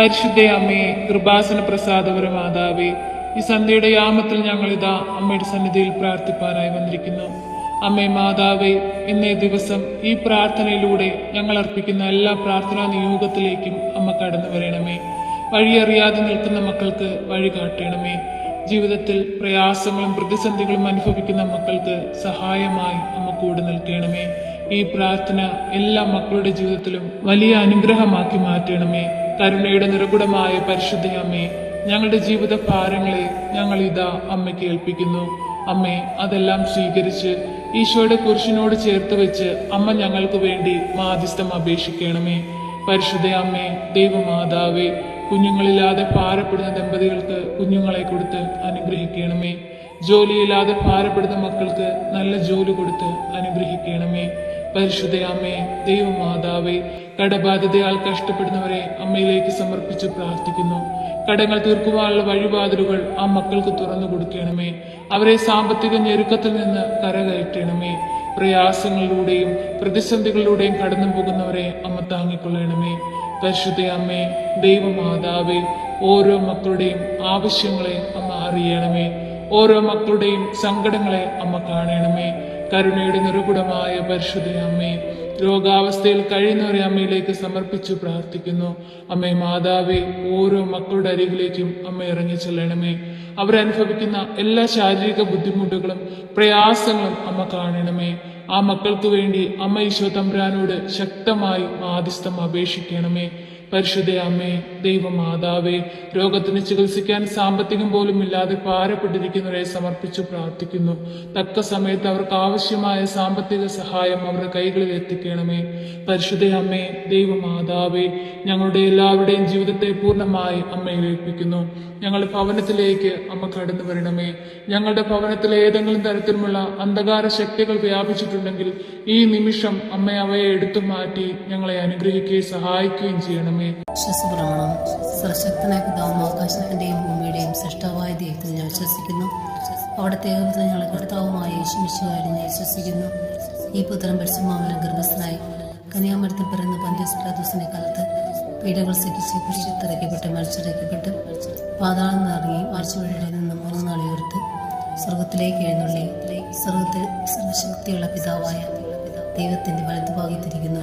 പരിശുദ്ധ അമ്മയെ കൃപാസന പ്രസാദപര മാതാവേ ഈ സന്ധ്യയുടെ യാമത്തിൽ ഞങ്ങളിതാ അമ്മയുടെ സന്നിധിയിൽ പ്രാർത്ഥിപ്പാനായി വന്നിരിക്കുന്നു. അമ്മേ മാതാവേ ഇന്നേ ദിവസം ഈ പ്രാർത്ഥനയിലൂടെ ഞങ്ങൾ അർപ്പിക്കുന്ന എല്ലാ പ്രാർത്ഥനാ നിയോഗത്തിലേക്കും അമ്മ കടന്നു വരണമേ. വഴിയറിയാതെ നിൽക്കുന്ന മക്കൾക്ക് വഴി കാട്ടണമേ. ജീവിതത്തിൽ പ്രയാസങ്ങളും പ്രതിസന്ധികളും അനുഭവിക്കുന്ന മക്കൾക്ക് സഹായമായി അമ്മ കൂടെ നിൽക്കണമേ. ഈ പ്രാർത്ഥന എല്ലാ മക്കളുടെ ജീവിതത്തിലും വലിയ അനുഗ്രഹമാക്കി മാറ്റണമേ. കരുണയുടെ നിറകുടമായ പരിശുദ്ധ അമ്മേ ഞങ്ങളുടെ ജീവിത ഭാരങ്ങളെ ഞങ്ങൾ ഇതാ അമ്മയ്ക്ക് ഏൽപ്പിക്കുന്നു. അമ്മേ അതെല്ലാം സ്വീകരിച്ച് ഈശോയുടെ കുരിശിനോട് ചേർത്ത് വെച്ച് അമ്മ ഞങ്ങൾക്ക് വേണ്ടി മാധ്യസ്ഥം അപേക്ഷിക്കണമേ. പരിശുദ്ധ അമ്മേ ദൈവമാതാവേ കുഞ്ഞുങ്ങളില്ലാതെ ഭാരപ്പെടുന്ന ദമ്പതികൾക്ക് കുഞ്ഞുങ്ങളെ കൊടുത്ത് അനുഗ്രഹിക്കണമേ. ജോലിയില്ലാതെ ഭാരപ്പെടുന്ന മക്കൾക്ക് നല്ല ജോലി കൊടുത്ത് അനുഗ്രഹിക്കണമേ. പരിശുദ്ധ അമ്മേ ദൈവമാതാവേ കടബാധിതയാൽ കഷ്ടപ്പെടുന്നവരെ അമ്മയിലേക്ക് സമർപ്പിച്ച് പ്രാർത്ഥിക്കുന്നു. കടങ്ങൾ തീർക്കുവാനുള്ള വഴിവാതിലുകൾ ആ മക്കൾക്ക് തുറന്നു കൊടുക്കണമേ. അവരെ സാമ്പത്തിക ഞെരുക്കത്തിൽ നിന്ന് കരകയറ്റണമേ. പ്രയാസങ്ങളിലൂടെയും പ്രതിസന്ധികളിലൂടെയും കടന്നു പോകുന്നവരെ അമ്മ താങ്ങിക്കൊള്ളണമേ. പരിശുദ്ധ അമ്മേ ദൈവമാതാവേ ഓരോ മക്കളുടെയും ആവശ്യങ്ങളെ അമ്മ അറിയണമേ. ഓരോ മക്കളുടെയും സങ്കടങ്ങളെ അമ്മ കാണണമേ. കരുണയുടെ നിറകുടമായ പരിശുദ്ധ അമ്മേ രോഗാവസ്ഥയിൽ കഴിയുന്നവരെ അമ്മയിലേക്ക് സമർപ്പിച്ചു പ്രാർത്ഥിക്കുന്നു. അമ്മേ മാതാവേ ഓരോ മക്കളുടെ അരികിലേക്കും അമ്മ ഇറങ്ങി ചെല്ലണമേ. അവരനുഭവിക്കുന്ന എല്ലാ ശാരീരിക ബുദ്ധിമുട്ടുകളും പ്രയാസങ്ങളും അമ്മ കാണണമേ. ആ മക്കൾക്ക് വേണ്ടി അമ്മ ഈശോ തമ്പുരാനോട് ശക്തമായി മാധ്യസ്ഥം അപേക്ഷിക്കണമേ. പരിശുദ്ധ അമ്മേ ദൈവമാതാവേ രോഗത്തിന് ചികിത്സിക്കാൻ സാമ്പത്തികം പോലും ഇല്ലാതെ പാരപ്പെട്ടിരിക്കുന്നവരെ സമർപ്പിച്ചു പ്രാർത്ഥിക്കുന്നു. തക്ക സമയത്ത് അവർക്ക് ആവശ്യമായ സാമ്പത്തിക സഹായം അവരുടെ കൈകളിൽ എത്തിക്കണമേ. പരിശുദ്ധ അമ്മേ ദൈവമാതാവേ ഞങ്ങളുടെ എല്ലാവരുടെയും ജീവിതത്തെ പൂർണമായി അമ്മയിൽ ഏൽപ്പിക്കുന്നു. ഞങ്ങളുടെ ഭവനത്തിലേക്ക് അമ്മ കടന്നു വരണമേ. ഞങ്ങളുടെ ഭവനത്തിൽ ഏതെങ്കിലും തരത്തിലുമുള്ള അന്ധകാര ശക്തികൾ വ്യാപിച്ചിട്ടുണ്ടെങ്കിൽ ഈ നിമിഷം അമ്മ അവയെ എടുത്തു മാറ്റി ഞങ്ങളെ അനുഗ്രഹിക്കുകയും സഹായിക്കുകയും ചെയ്യണമേ. വിശ്വസപ്രമാണം സർശക്തനായ പിതാവും ആകാശത്തിന്റെയും ഭൂമിയുടെയും സൃഷ്ടാവായ ദൈവത്തിൽ ഞാൻ വിശ്വസിക്കുന്നു അവിടുത്തെ ദൈവത്തിൽ ഞങ്ങളെ കർത്താവുമായ യേശുമിശുവായിരുന്നു ഞാൻ വിശ്വസിക്കുന്നു ഈ പുത്രം പരിശുമാമലം ഗർഭസ്ഥനായി കന്യാമരത്തിൽ പറയുന്ന പന്ത്യസ്പ്രാദോസിനെ കാലത്ത് പീഡകൾ സഹിച്ച് കുരിശിത്തിറക്കപ്പെട്ട് മരിച്ചിറക്കപ്പെട്ട് പാതാളം നിറങ്ങി മരിച്ചവരുടെ നിന്ന് മൂന്ന് നാളെ ഉയർത്ത് സ്വർഗത്തിലേക്ക് എഴുന്നള്ളി. സ്വർഗത്തിൽ സർവശക്തിയുള്ള പിതാവായ ദൈവത്തിന്റെ വലതുഭാഗത്തിരിക്കുന്നു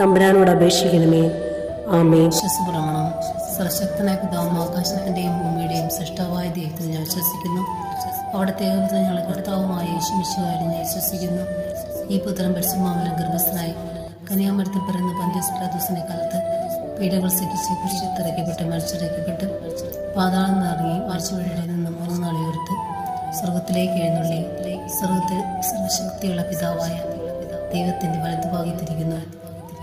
തമ്പുരാനോട് അപേക്ഷിക്കണമേ. ആമേ വിശ്വസപ്രമാണം. സർശക്തനായ പിതാവും ആകാശത്തിന്റെയും ഭൂമിയുടെയും സൃഷ്ടാവായ ദൈവത്തിൽ ഞാൻ വിശ്വസിക്കുന്നു. അവിടുത്തെ ഏകപുത്രൻ ഞങ്ങളുടെ കർത്താവുമായ ഞാൻ വിശ്വസിക്കുന്നു. ഈ പുത്രൻ പരിശുമാവിലും ഗർഭസ്ഥനായി കന്യാമരത്തിൽ പിറന്ന പന്ത്യസ്പ്രാദൂസിനെ കാലത്ത് പീഡകൾ സഹിച്ച് കുരിശിത്തിറക്കപ്പെട്ട് മരിച്ചിറക്കപ്പെട്ട് പാതാളം നിറങ്ങി മരിച്ചുവഴിയുടെ നിന്ന് മൂന്ന് നാളെ ഉയർത്ത് സ്വർഗത്തിലേക്ക് എഴുന്നള്ളി. സ്വർഗത്തിൽ സർവശക്തിയുള്ള പിതാവായ ദൈവത്തിന്റെ വലതുഭാഗത്തിരിക്കുന്നു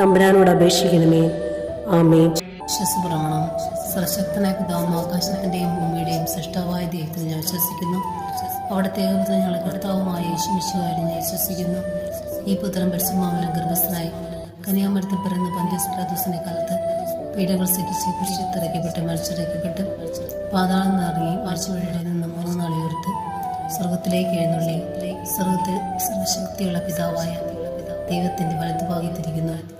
തമ്പുരാനോട് അപേക്ഷിക്കണമേ. ആമേ വിശ്വസപ്രമാണം സർശക്തനായ പിതാവും ആകാശത്തിന്റെയും ഭൂമിയുടെയും സൃഷ്ടാവായ ദൈവത്തിൽ ഞാൻ വിശ്വസിക്കുന്നു. അവിടുത്തെ ഏകപുത്രൻ ഞങ്ങളുടെ കർത്താവുമായ വിശ്വകാര്യം ഞാൻ വിശ്വസിക്കുന്നു. ഈ പുത്രൻ പരിശുമാവിലും ഗർഭസ്ഥനായി കന്യാമരത്തിൽ പിറന്ന പന്ത്യസ്പ്രാദൂസിനെ കാലത്ത് പീഡകൾ സഹിച്ച് കുരിശിത്തിറക്കപ്പെട്ട് മരിച്ചിറക്കപ്പെട്ട് പാതാളം നിറങ്ങി മരിച്ചുവഴിയുടെ നിന്ന് മൂന്ന് നാൾ ഉയർത്ത് സ്വർഗത്തിലേക്ക് എഴുന്നള്ളി. സ്വർഗത്തിൽ സർവശക്തിയുള്ള പിതാവായ ദൈവത്തിന്റെ വലതുഭാഗത്തിരിക്കുന്നു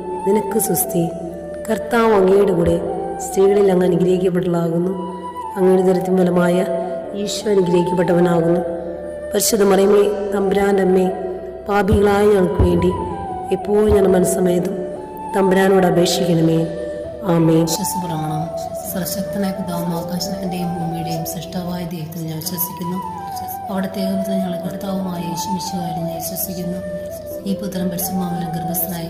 നിനക്ക് സുസ്തി. കർത്താവ് അങ്ങയുടെ കൂടെ സ്ത്രീകളിൽ അങ്ങ് അനുഗ്രഹിക്കപ്പെട്ടതാകുന്നു അങ്ങയുടെ ദരത്തിൻ ഫലമായ ഈശോ അനുഗ്രഹിക്കപ്പെട്ടവനാകുന്നു. പരിശുദ്ധ മറിയമേ തമ്പുരാന്റെ അമ്മേ പാപികളായ ഞങ്ങൾക്ക് വേണ്ടി എപ്പോഴും ഞാൻ മനസ്സമയതും തമ്പുരാനോട് അപേക്ഷിക്കണമേ. ആമേൻ. വിശ്വസപ്രമാണം സർശക്തനായ പിതാവും ആകാശത്തിന്റെയും ഭൂമിയുടെയും സൃഷ്ടാവായ ദൈവത്തിൽ ഞാൻ വിശ്വസിക്കുന്നു. അവിടുത്തെ ഏകപുത്രൻ ഞങ്ങളെ കർത്താവുമായ യേശുമിശുകാരി ഞാൻ വിശ്വസിക്കുന്നു. ഈ പുത്രൻ പരിശുമാവലം ഗർഭസ്ഥനായി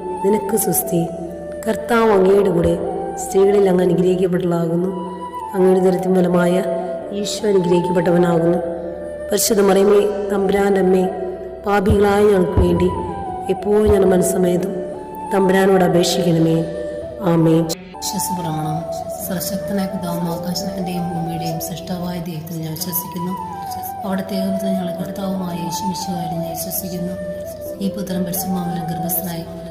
നിനക്ക് സുസ്തി. കർത്താവ് അങ്ങയുടെ കൂടെ സ്ത്രീകളിൽ അങ്ങ് അനുഗ്രഹിക്കപ്പെട്ടതാകുന്നു അങ്ങയുടെ ദരിദ്രം ഫലമായ ഈശോ അനുഗ്രഹിക്കപ്പെട്ടവനാകുന്നു. പരിശുദ്ധ മറിയമേ തമ്പുരാന്റെ അമ്മേ പാപികളായ ഞങ്ങൾക്ക് വേണ്ടി എപ്പോഴും ഞാൻ മനസ്സമേതും തമ്പുരാനോട് അപേക്ഷിക്കണമേ. ആമേ വിശ്വസപ്രമാണം. സർശക്തനായ പിതാവും ആകാശത്തിന്റെയും ഭൂമിയുടെയും സൃഷ്ടാവായ ദൈവത്തിൽ ഞാൻ വിശ്വസിക്കുന്നു. അവിടുത്തെ ഏകപുത്രൻ ഞങ്ങളെ കർത്താവുമായ യേശുമിശുകാരി ഞാൻ വിശ്വസിക്കുന്നു. ഈ പുത്രൻ പരിശുമാവലം ഗർഭസ്ഥനായി.